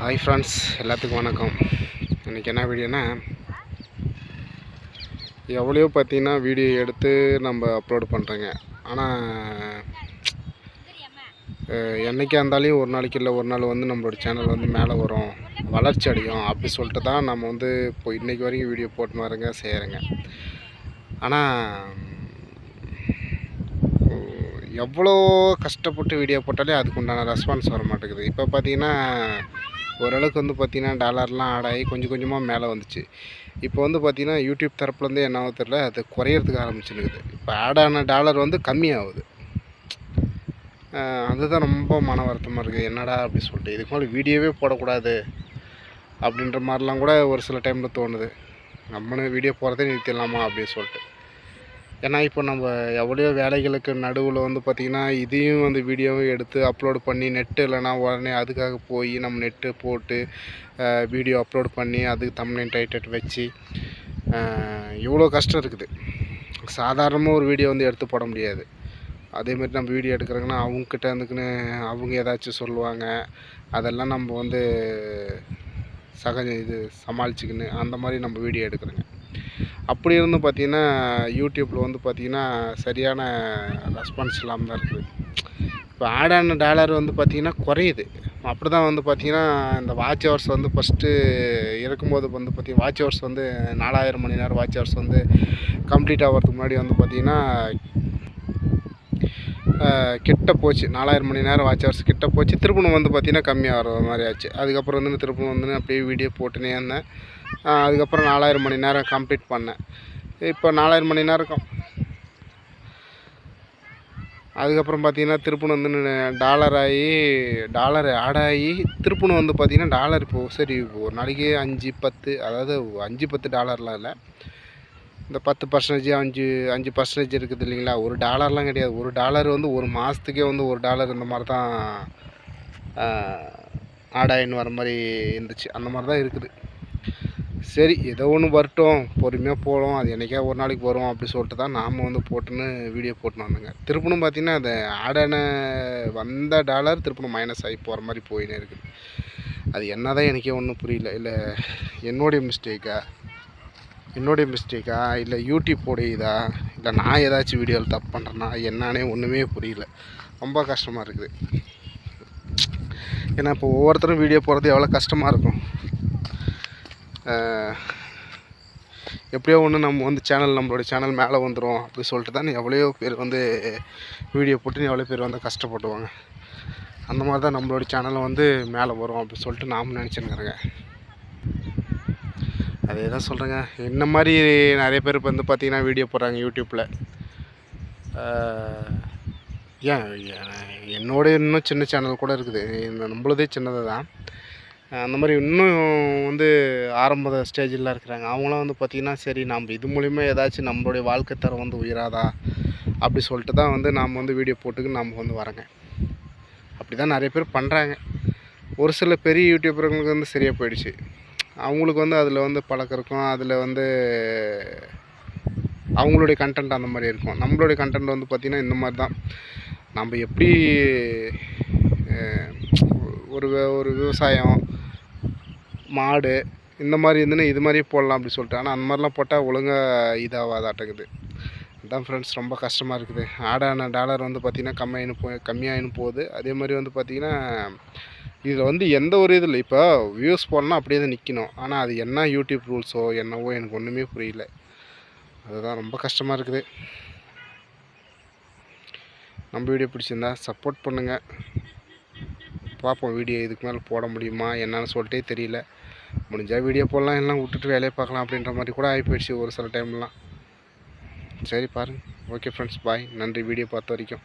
Hi friends எல்லாத்துக்கும் வணக்கம். இன்றைக்கி என்ன வீடியோனா எவ்வளையோ பார்த்தீங்கன்னா வீடியோ எடுத்து நம்ம அப்லோட் பண்ணுறேங்க ஆனால் என்றைக்கா இருந்தாலும் ஒரு நாளைக்கு இல்லை ஒரு நாள் வந்து நம்மளோட சேனல் வந்து மேலே வரும். வளர்ச்சி அடையும் அப்படி சொல்லிட்டு தான் நம்ம வந்து இப்போ இன்றைக்கி வரைக்கும் வீடியோ போட்டுன்னு வரேங்க செய்கிறேங்க ஆனால் எவ்வளோ கஷ்டப்பட்டு வீடியோ போட்டாலே அதுக்கு உண்டான ரெஸ்பான்ஸ் வர மாட்டேங்குது இப்போ பார்த்தீங்கன்னா ஓரளவுக்கு வந்து பார்த்திங்கன்னா டாலர்லாம் ஆட் ஆகி கொஞ்சம் கொஞ்சமாக மேலே வந்துச்சு. இப்போ வந்து பார்த்திங்கன்னா யூடியூப் தரப்புலேருந்து என்ன தெரில அது குறையிறதுக்கு ஆரம்பிச்சுருக்குது. இப்போ ஆட் ஆன டாலர் வந்து கம்மியாகுது. அதுதான் ரொம்ப மன வருத்தமாக இருக்குது என்னடா அப்படி சொல்லிட்டு. இதுக்கு மேலே வீடியோவே போடக்கூடாது அப்படின்ற மாதிரிலாம் கூட ஒரு சில டைமில் தோணுது. நம்மளும் வீடியோ போகிறதே நிறுத்திடலாமா அப்படின்னு சொல்லிட்டு. ஏன்னா இப்போ நம்ம எவ்வளோ வேலைகளுக்கு நடுவில் வந்து பார்த்திங்கன்னா இதையும் வந்து வீடியோவும் எடுத்து அப்லோட் பண்ணி நெட்டு இல்லைனா உடனே அதுக்காக போய் நம்ம நெட்டு போட்டு வீடியோ அப்லோட் பண்ணி அதுக்கு தமிழ் டைட்டட் வச்சு இவ்வளோ கஷ்டம் இருக்குது. சாதாரணமாக ஒரு வீடியோ வந்து எடுத்து போட முடியாது. அதேமாதிரி நம்ம வீடியோ எடுக்கிறோங்கன்னா அவங்கக்கிட்ட இருந்துக்குன்னு அவங்க ஏதாச்சும் சொல்லுவாங்க. அதெல்லாம் நம்ம வந்து சகஜ இது சமாளிச்சுக்கின்னு அந்த மாதிரி நம்ம வீடியோ எடுக்கிறோங்க. அப்படி இருந்து பார்த்திங்கன்னா யூடியூப்பில் வந்து பார்த்திங்கன்னா சரியான ரெஸ்பான்ஸ் இல்லாமல் தான் இருக்குது. இப்போ ஆட் ஆன டாலர் வந்து பார்த்திங்கன்னா குறையுது. அப்படி தான் வந்து பார்த்திங்கன்னா இந்த வாட்ச் ஹவர்ஸ் வந்து ஃபஸ்ட்டு இருக்கும்போது வந்து பார்த்திங்கன்னா வாட்ச் ஹவர்ஸ் வந்து நாலாயிரம் மணி நேரம் வாட்ச் ஹவர்ஸ் வந்து கம்ப்ளீட் ஆகிறதுக்கு முன்னாடி வந்து பார்த்திங்கன்னா கிட்ட போச்சு. நாலாயிரம் மணி நேரம் வாட்ச் ஹவர்ஸ் கிட்ட போச்சு. திருப்பணம் வந்து பார்த்திங்கன்னா கம்மியாக வர மாதிரி ஆச்சு. அதுக்கப்புறம் வந்து திருப்பணம் வந்து அப்படியே வீடியோ போட்டுனே இருந்தேன். அதுக்கப்புறம் நாலாயிரம் மணி நேரம் கம்ப்ளீட் பண்ணேன். இப்போ நாலாயிரம் மணி நேரம் அதுக்கப்புறம் பார்த்தீங்கன்னா திருப்பணம் வந்து டாலர் ஆகி டாலர் ஆட் ஆகி திருப்பணம் வந்து பார்த்திங்கன்னா டாலர் இப்போது சரி ஒரு நாளைக்கு அஞ்சு பத்து அதாவது அஞ்சு பத்து டாலர்லாம் இல்லை. இந்த பத்து பர்சன்டேஜ் அஞ்சு அஞ்சு பர்சன்டேஜ் இருக்குது இல்லைங்களா? ஒரு டாலர்லாம் கிடையாது. ஒரு டாலர் வந்து ஒரு மாதத்துக்கே வந்து ஒரு டாலர் இந்த மாதிரி தான் ஆடாயின்னு வர மாதிரி இருந்துச்சு. அந்த மாதிரி தான் இருக்குது. சரி ஏதோ ஒன்று வரட்டும். பொறுமையாக போகலாம் அது என்றைக்கா ஒரு நாளைக்கு வரும் அப்படி சொல்லிட்டு தான் நாம் வந்து போட்டுன்னு வீடியோ போட்டுன்னு வந்தோங்க. திருப்பணும் பார்த்திங்கன்னா அந்த ஆடான வந்த டாலர் திருப்பணும் மைனஸ் ஆகி போகிற மாதிரி போயினே இருக்குது. அது என்ன தான் எனக்கே ஒன்றும் புரியல. இல்லை என்னுடைய மிஸ்டேக்கா என்னுடைய மிஸ்டேக்கா இல்லை யூடியூப் இதா இல்லை நான் ஏதாச்சும் வீடியோவில் தப்பு பண்ணுறேன்னா என்னன்னே ஒன்றுமே புரியல. ரொம்ப கஷ்டமாக இருக்குது. ஏன்னா இப்போ ஒவ்வொருத்தரும் வீடியோ போகிறது எவ்வளோ கஷ்டமாக இருக்கும். எப்படியோ ஒன்று நம்ம வந்து சேனல் நம்மளோட சேனல் மேலே வந்துடும் அப்படி சொல்லிட்டு தான் எவ்வளோ பேர் வந்து வீடியோ போட்டு எவ்வளோ பேர் வந்து கஷ்டப்படுவாங்க அந்த மாதிரி தான் நம்மளோட சேனலை வந்து மேலே வரும் அப்படின்னு சொல்லிட்டு நாம் நினச்சிருக்கிறேங்க அதே தான் சொல்கிறேங்க என்ன மாதிரி நிறைய பேர் இப்போ வந்து பார்த்திங்கன்னா வீடியோ போடுறாங்க யூடியூப்பில் ஏன் என்னோட இன்னும் சின்ன சேனல் கூட இருக்குது. நம்மளதே சின்னது தான் அந்த மாதிரி இன்னும் வந்து ஆரம்ப ஸ்டேஜில் இருக்கிறாங்க. அவங்களாம் வந்து பார்த்திங்கன்னா சரி நம்ம இது மூலிமா ஏதாச்சும் நம்மளுடைய வாழ்க்கை தரம் வந்து உயராதா? அப்படி சொல்லிட்டு தான் வந்து நாம் வந்து வீடியோ போட்டுக்கு நம்ம வந்து வரேங்க அப்படி தான் நிறைய பேர் பண்ணுறாங்க ஒரு சில பெரிய யூடியூபர்களுக்கு வந்து சரியாக போயிடுச்சு. அவங்களுக்கு வந்து அதில் வந்து பழக்கிறக்கும் அதில் வந்து அவங்களுடைய கண்டென்ட் அந்த மாதிரி இருக்கும். நம்மளுடைய கண்டென்ட் வந்து பார்த்திங்கன்னா இந்த மாதிரி தான். நம்ம எப்படி ஒரு ஒரு விவசாயம் மாடு இந்த மாதிரி இருந்துன்னு இது மாதிரியே போடலாம் அப்படி சொல்லிட்டு. ஆனால் அந்த மாதிரிலாம் போட்டால் ஒழுங்காக இதாகாதாட்டக்குது அதுதான் ஃப்ரெண்ட்ஸ் ரொம்ப கஷ்டமாக இருக்குது. ஆடான டாலர் வந்து பார்த்திங்கன்னா கம்மியாயின்னு போ கம்மியாயின்னு போகுது. அதே மாதிரி வந்து பார்த்திங்கன்னா இதில் வந்து எந்த ஒரு இது இல்லை. இப்போ வியூஸ் போடலாம் அப்படியே தான் நிற்கணும் ஆனால் அது என்ன யூடியூப் ரூல்ஸோ என்னவோ எனக்கு ஒன்றுமே புரியல. அதுதான் ரொம்ப கஷ்டமாக இருக்குது. நம்ம வீடியோ பிடிச்சிருந்தா சப்போர்ட் பண்ணுங்கள் பார்ப்போம் வீடியோ இதுக்கு மேலே போட முடியுமா என்னன்னு சொல்லிட்டே தெரியல. முடிஞ்சால் வீடியோ போடலாம் எல்லாம் விட்டுட்டு வேலையை பார்க்கலாம் அப்படின்ற மாதிரி கூட ஆகி போயிடுச்சு ஒரு சில டைம்லாம் சரி பாருங்கள் ஓகே ஃப்ரெண்ட்ஸ் பாய் நன்றி. வீடியோ பார்த்த வரைக்கும்.